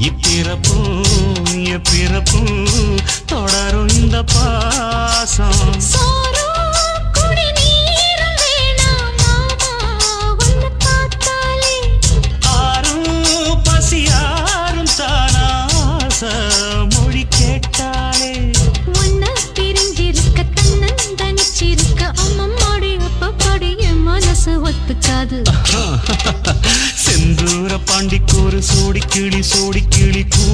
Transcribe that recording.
இப்பிறப்பும் எப்பிறப்பும் தொடரும் இந்த பாசம். மொழி கேட்டாலே. உன்ன பிரிஞ்சிருக்க தன்னந்தனிச்சிருக்க அம்மா மாடி அப்பா பாடி என் மனசு ஒத்துக்காது. செந்தூர் பாண்டிக்கு ஒரு சோடி கிளி சோடி கிளி கூ